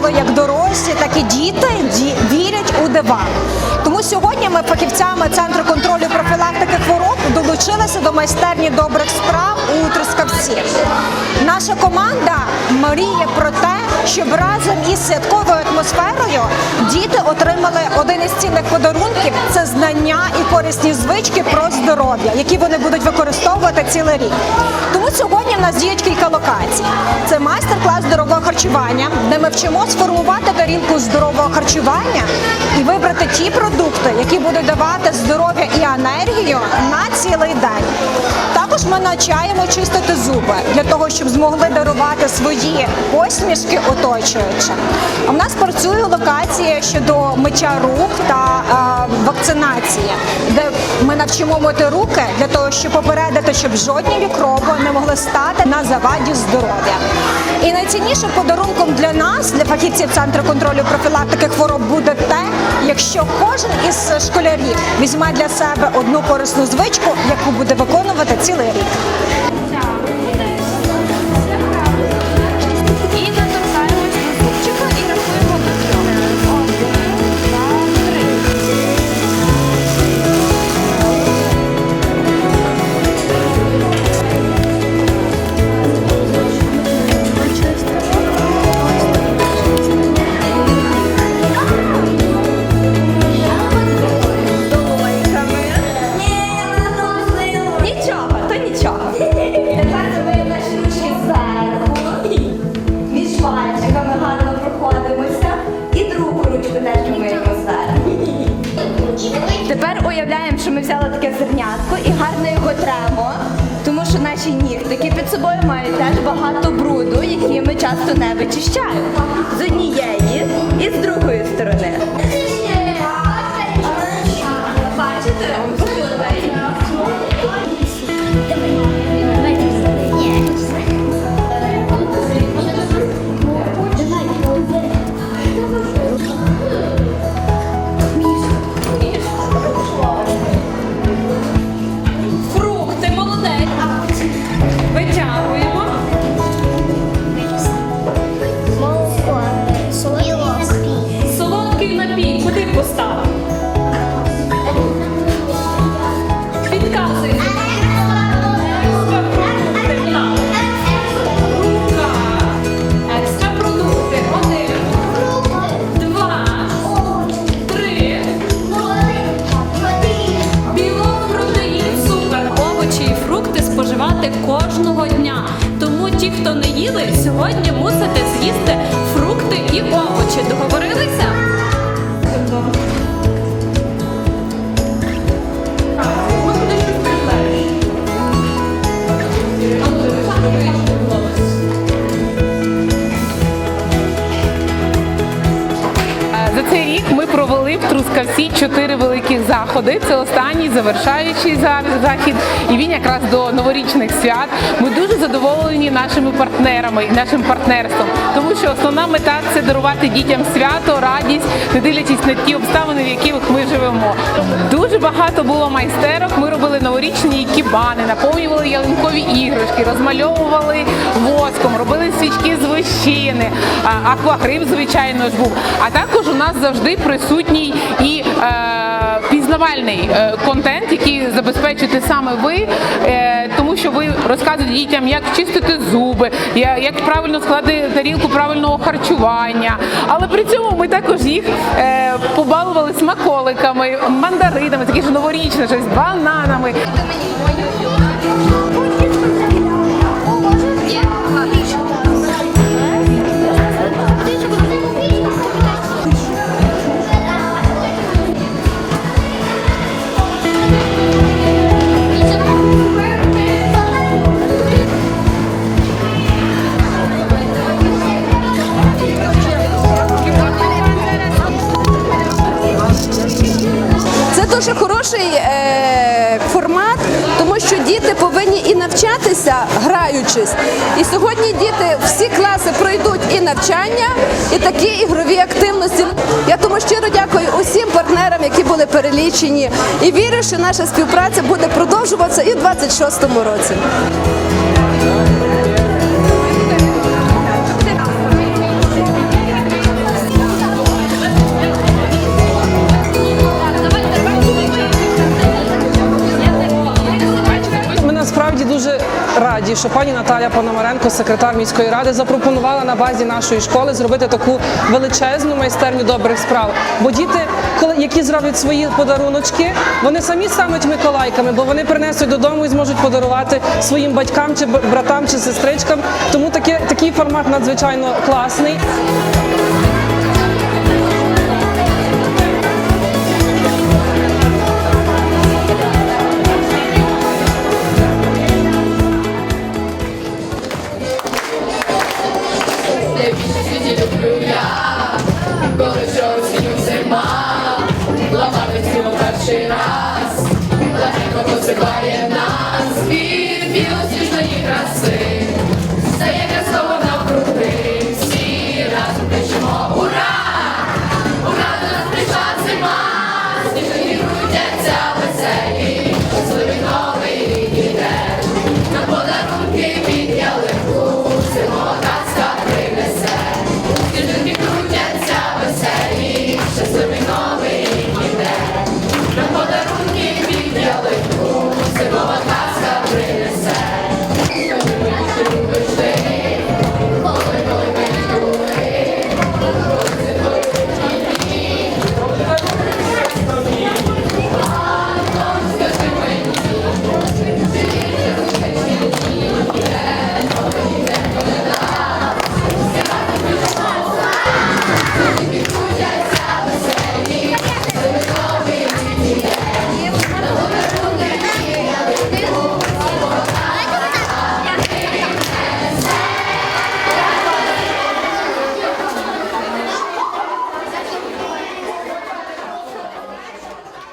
коли як дорослі, так і діти вірять у дива. Тому сьогодні ми фахівцями центру контролю профілактики хвороб долучилися до майстерні добрих справ у Трускавці. Наша команда мріє про те, щоб разом із святковою атмосферою діти отримали один із цінних подарунків це знання і корисні звички про здоров'я, які вони будуть використовувати цілий рік. Сьогодні в нас діють кілька локацій. Це майстер-клас здорового харчування, де ми вчимо сформувати тарілку здорового харчування і вибрати ті продукти, які будуть давати здоров'я і енергію на цілий день. Навчаємо чистити зуби для того, щоб змогли дарувати свої посмішки оточуючим. У нас працює локація щодо миття рук та е, вакцинації, де ми навчимо мити руки для того, щоб попередити, щоб жодні мікроби не могли стати на заваді здоров'я. І найціннішим подарунком для нас, для фахівців центру контролю профілактики хвороб, буде те, якщо кожен із школярів візьме для себе одну корисну звичку, яку буде виконувати цілий рік. І уявляємо, що ми взяли таке зернятко і гарно його тремо. Тому що наші нігтики під собою мають теж багато бруду, які ми часто не вичищаємо. З однієї кожного дня. Тому ті, хто не їли, сьогодні мусите з'їсти фрукти і овочі. Провели в Трускавці чотири великих заходи. Це останній завершаючий за- захід, і він якраз до новорічних свят. Ми дуже задоволені нашими партнерами і нашим партнерством, тому що основна мета це дарувати дітям свято, радість, не дивлячись на ті обставини, в яких ми живемо. Дуже багато було майстерок. Ми робили новорічні кібани, наповнювали ялинкові іграшки, розмальовували воском, робили свічки з вощини, а, аквагрим, звичайно ж був. А також у нас завжди присутній і е, пізнавальний е, контент, який забезпечите саме ви, е, тому що ви розказуєте дітям, як чистити зуби, як правильно складати тарілку правильного харчування. Але при цьому ми також їх побалували смаколиками, мандаринами, такі ж новорічне, щось бананами. Дуже хороший е, формат, тому що діти повинні і навчатися, граючись. І сьогодні діти всі класи пройдуть і навчання, і такі ігрові активності. Я тому щиро дякую усім партнерам, які були перелічені, і вірю, що наша співпраця буде продовжуватися і в 26-му році. Раді, що пані Наталя Пономаренко, секретар міської ради, запропонувала на базі нашої школи зробити таку величезну майстерню добрих справ. Бо діти, які зроблять свої подаруночки, вони самі стануть миколайками, бо вони принесуть додому і зможуть подарувати своїм батькам чи братам чи сестричкам. Тому таке, такий формат надзвичайно класний. ламати цілу перший раз, легенько посипає нас.